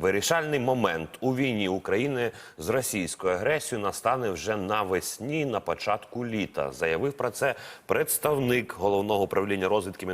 вирішальний момент у війні України з російською агресією настане вже навесні, на початку літа. Заявив про це представник головного управління розвідки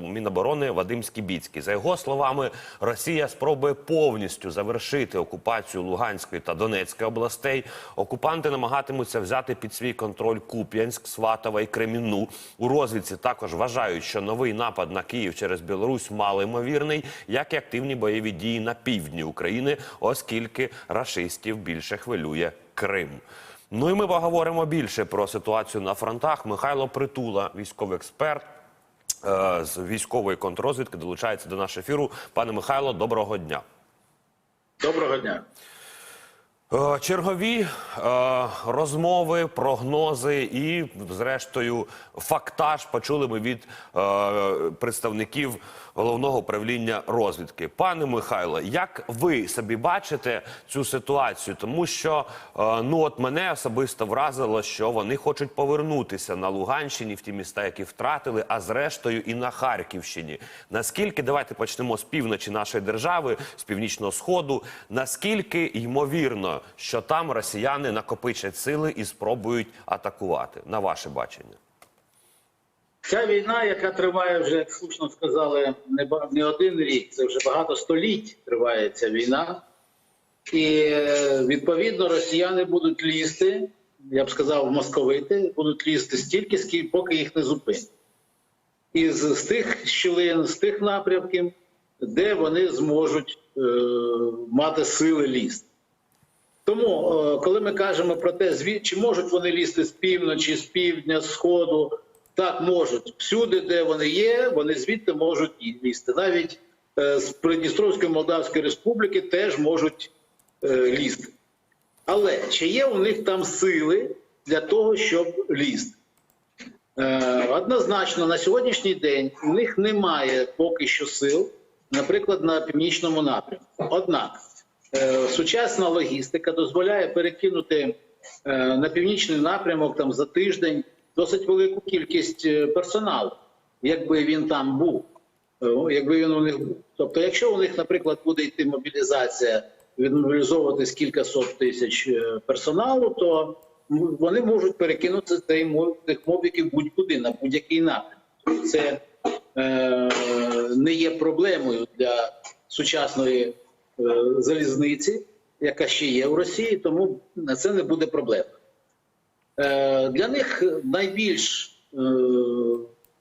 Міноборони, Вадим Скібіцький. За його словами, Росія спробує повністю завершити окупацію Луганської та Донецької областей. Окупанти намагатимуться взяти під свій контроль Куп'янськ, Сватова і Кремінну. У розвідці також вважають, що новий напад на Київ через Білорусь малоймовірний, як і активні бойові дії на півдні України, оскільки рашистів більше хвилює Крим. Ну і ми поговоримо більше про ситуацію на фронтах. Михайло Притула, військовий експерт е, з військової контррозвідки, долучається до нашого ефіру. Пане Михайло, доброго дня. Доброго дня. Е, Чергові е, розмови, прогнози і, зрештою, фактаж почули ми від е, представників головного управління розвідки. Пане Михайло, як ви собі бачите цю ситуацію? Тому що е, ну от мене особисто вразило, що вони хочуть повернутися на Луганщині в ті міста, які втратили, а зрештою і на Харківщині. Наскільки давайте почнемо з півночі нашої держави, з північного сходу. Наскільки ймовірно, що там росіяни накопичать сили і спробують атакувати? На ваше бачення? Ця війна, яка триває вже, як слушно сказали, не, один рік, це вже багато століть триває ця війна. І е, відповідно росіяни будуть лізти, я б сказав, московити, будуть лізти стільки, скільки поки їх не зупинять. І з тих щілин, з тих напрямків, де вони зможуть е, мати сили лізти. Тому, е, коли ми кажемо про те, звід- чи можуть вони лізти з півночі, з півдня, з сходу, так можуть. Всюди, де вони є, вони звідти можуть і лізти. Навіть е, з Придністровської Молдавської Республіки теж можуть е, лізти. Але чи є у них там сили для того, щоб лізти? Е, Однозначно, на сьогоднішній день у них немає поки що сил, наприклад, на північному напрямку. Однак е, сучасна логістика дозволяє перекинути е, на північний напрямок там за тиждень досить велику кількість е, персоналу, якби він там був, е, якби він у них був. Тобто, якщо у них, наприклад, буде йти мобілізація, відмобілізовуватись кілька сот тисяч е, персоналу, то вони можуть перекинути цей тих мобіків будь-куди на будь-який напрямок. Це не є проблемою для сучасної залізниці, яка ще є в Росії, тому це не буде проблемою. Е, Для них найбільш е,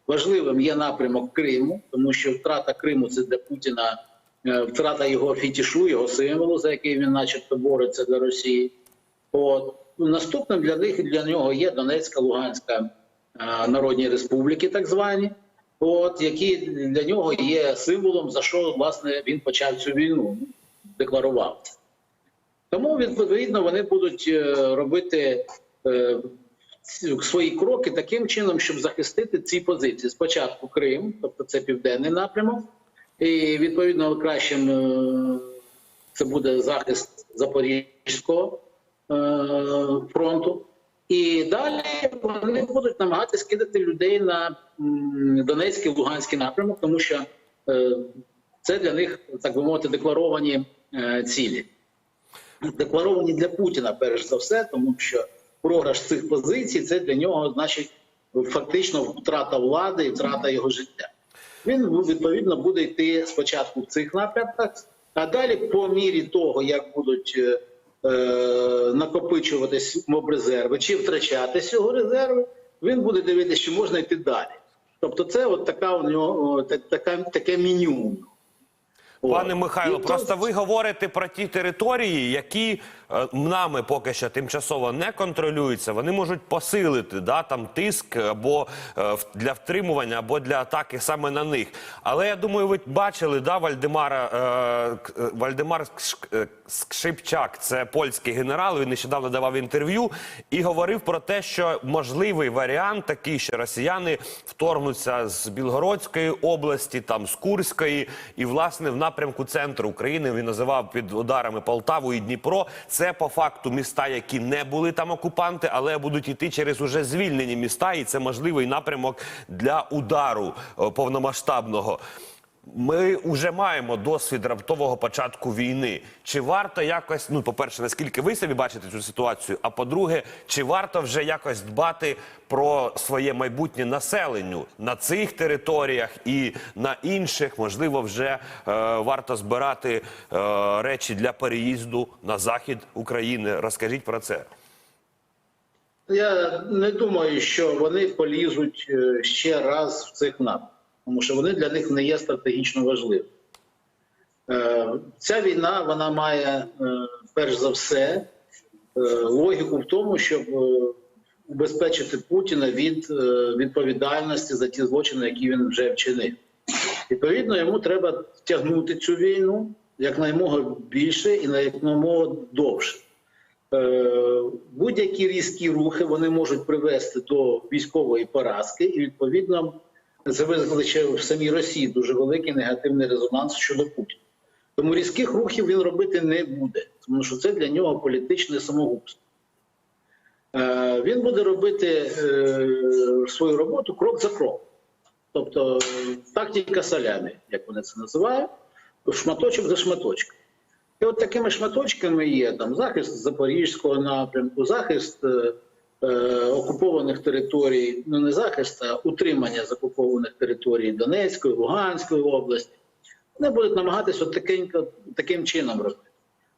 важливим є напрямок Криму, тому що втрата Криму це для Путіна е, втрата його фітішу, його символу, за який він, начебто, бореться для Росії. От наступним для них для нього є Донецька, Луганська народні республіки, так звані, от які для нього є символом, за що власне він почав цю війну, декларував. Тому відповідно вони будуть робити свої кроки таким чином, щоб захистити ці позиції. Спочатку Крим, тобто це південний напрямок, і відповідно кращим е, це буде захист Запорізького е, фронту. І далі вони будуть намагатися кидати людей на Донецький Луганський напрямок, тому що е, це для них, так би мовити, декларовані е, цілі декларовані для Путіна, перш за все, тому що програш цих позицій це для нього значить фактично втрата влади і втрата його життя. Він ну, відповідно буде йти спочатку в цих напрямках, а далі, по мірі того, як будуть е, е, накопичуватись мобрезерви чи втрачатись його резерви, він буде дивитися, що можна йти далі. Тобто, це от така у нього о, та- така, таке меню. Пане Михайло, просто ви говорите про ті території, які е, нами поки що тимчасово не контролюються. Вони можуть посилити да, там тиск або е, в- для втримування, або для атаки саме на них. Але я думаю, ви бачили да, Вальдемара е, К- е, Вальдемар е, Скшипчак, це польський генерал. Він нещодавно давав інтерв'ю і говорив про те, що можливий варіант такий, що росіяни вторгнуться з Білгородської області, там з Курської, і власне в напрямку центру України він називав під ударами Полтаву і Дніпро. Це по факту міста, які не були там окупанти, але будуть йти через уже звільнені міста, і це можливий напрямок для удару е, повномасштабного. Ми вже маємо досвід раптового початку війни. Чи варто якось, ну, по-перше, наскільки ви собі бачите цю ситуацію? А по-друге, чи варто вже якось дбати про своє майбутнє населенню на цих територіях і на інших? Можливо, вже е, варто збирати е, речі для переїзду на захід України. Розкажіть про це. Я не думаю, що вони полізуть е, ще раз в цих напрямках, тому що вони для них не є стратегічно важливими. Е, Ця війна вона має е, перш за все е, логіку в тому, щоб убезпечити Путіна від відповідальності за ті злочини, які він вже вчинив. Відповідно, йому треба втягнути цю війну якнаймога більше і на якнаймога довше. Будь-які різкі рухи вони можуть привести до військової поразки, і відповідно це викличе в самій Росії дуже великий негативний резонанс щодо Путіна. Тому різких рухів він робити не буде, тому що це для нього політичне самогубство. Е, Він буде робити е, свою роботу крок за кроком. Тобто тактика салямі, як вони це називають, шматочок за шматочком. І от такими шматочками є там захист Запорізького напрямку, захист е, окупованих територій, ну не захист, а утримання з окупованих територій Донецької, Луганської області. Вони будуть намагатися такенько, таким чином робити.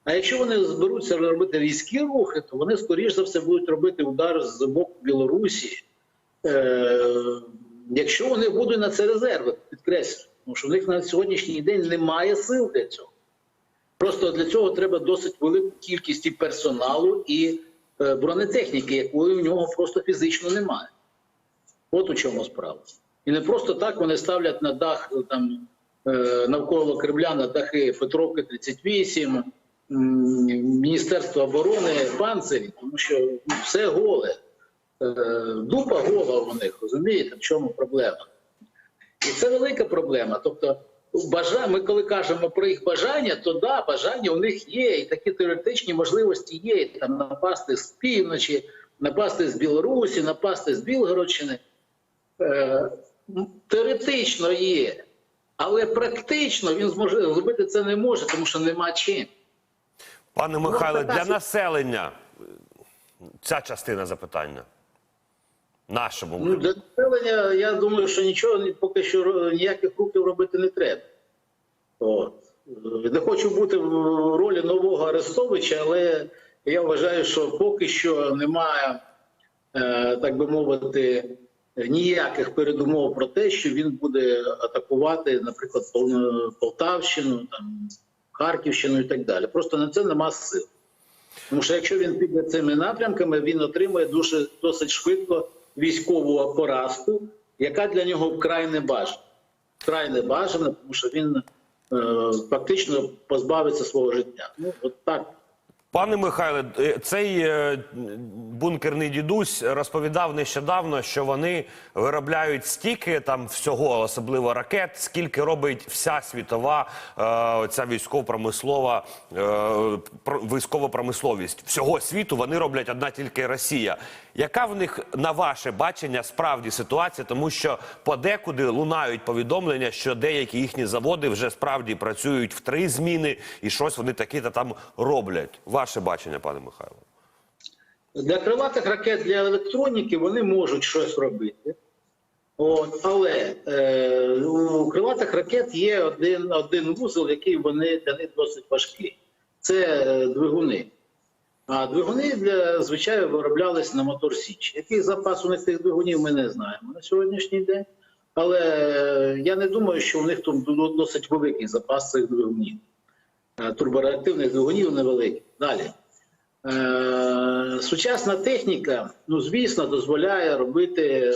А якщо вони зберуться робити різкі рухи, то вони, скоріш за все, будуть робити удар з боку Білорусі, е, якщо вони будуть на це резерви, підкреслю, тому що в них на сьогоднішній день немає сил для цього. Просто для цього треба досить велику кількість і персоналу і е, бронетехніки, якої в нього просто фізично немає. От у чому справа. І не просто так вони ставлять на дах е, там е, навколо Кремля на дахи Петровки 38, м, Міністерства оборони, панцирі, тому що ну, все голе. Е, Дупа гола у них, розумієте, в чому проблема? І це велика проблема. Тобто, бажа... ми коли кажемо про їх бажання, то да, бажання у них є, і такі теоретичні можливості є. Там напасти з півночі, напасти з Білорусі, напасти з Білгородщини. Е, теоретично є, але практично він зможе зробити це не може, тому що нема чим. Пане Михайле, для населення е, ця частина запитання. Нашому. Ну, для населення, я думаю, що нічого поки що ніяких рухів робити не треба. От. Е, Не хочу бути в ролі нового Арестовича, але я вважаю, що поки що немає, е, так би мовити, ніяких передумов про те, що він буде атакувати, наприклад, Пол- Полтавщину, там, Харківщину і так далі. Просто на це нема сил. Тому що якщо він піде цими напрямками, він отримує дуже досить швидко військову поразку, яка для нього вкрай не бажана. Вкрай не бажана, тому що він е, фактично позбавиться свого життя. Ну от так. Пане Михайле, е, цей е, бункерний дідусь розповідав нещодавно, що вони виробляють стільки там всього, особливо ракет, скільки робить вся світова ця військово-промислова е, військово-промисловість. Всього світу вони роблять одна тільки Росія. Яка в них на ваше бачення справді ситуація? Тому що подекуди лунають повідомлення, що деякі їхні заводи вже справді працюють в три зміни, і щось вони такі-то там роблять. Ваше бачення, пане Михайло. Для крилатих ракет для електроніки вони можуть щось робити. От, але е, у крилатих ракет є один, один вузол, який вони для них досить важкий. Це е, двигуни. А двигуни для звичайно вироблялись на мотор Січ. Який запас у них тих двигунів, ми не знаємо на сьогоднішній день. Але е, я не думаю, що у них тут досить великий запас цих двигунів. Е, Турбореактивних двигунів невеликий. Далі. Е, Сучасна техніка, ну звісно, дозволяє робити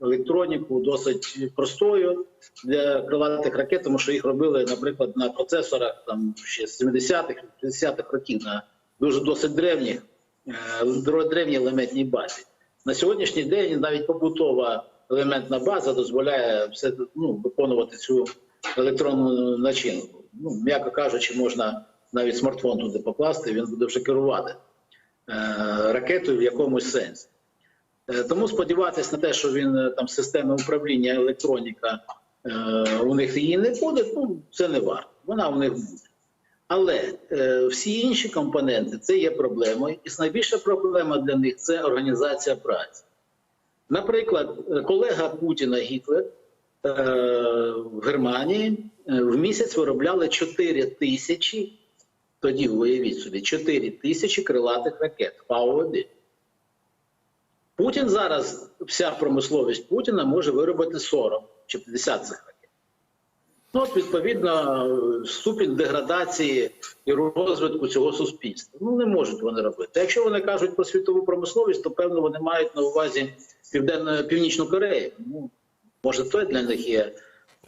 електроніку досить простою для крилатих ракет, тому що їх робили, наприклад, на процесорах там ще з 70-х, 50-х років на дуже досить древніх, е, древній елементній базі. На сьогоднішній день навіть побутова елементна база дозволяє все ну, виконувати цю електронну начинку. Ну, м'яко кажучи, можна навіть смартфон туди покласти, він буде вже керувати е, ракетою в якомусь сенсі. Е, Тому сподіватися на те, що він там системи управління електроніка у них її не буде, ну це не варто. Вона у них буде. Але е, всі інші компоненти це є проблемою, і найбільша проблема для них це організація праці. Наприклад, колега Путіна Гітлер е, в Германії е, в місяць виробляли 4 тисячі, тоді уявіть собі, 4 тисячі крилатих ракет Пау-1. Путін зараз, вся промисловість Путіна може виробити 40 чи 50 цих ракет. Ну, от, відповідно, ступінь деградації і розвитку цього суспільства. Ну, не можуть вони робити. Якщо вони кажуть про світову промисловість, то певно вони мають на увазі Південно Північну Корею. Ну, може, то для них є.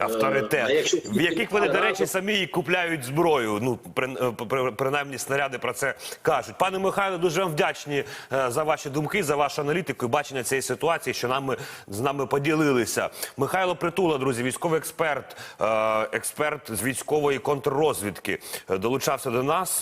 Е, Авторитет, а якщо в яких вони, до речі, самі і купляють зброю. Ну, при, е, при- принаймні снаряди про це кажуть. Пане Михайло, дуже вам вдячні е, за ваші думки, за вашу аналітику і бачення цієї ситуації, що нами з нами поділилися. Михайло Притула, друзі, військовий експерт, е, експерт з військової контррозвідки, е, долучався до нас.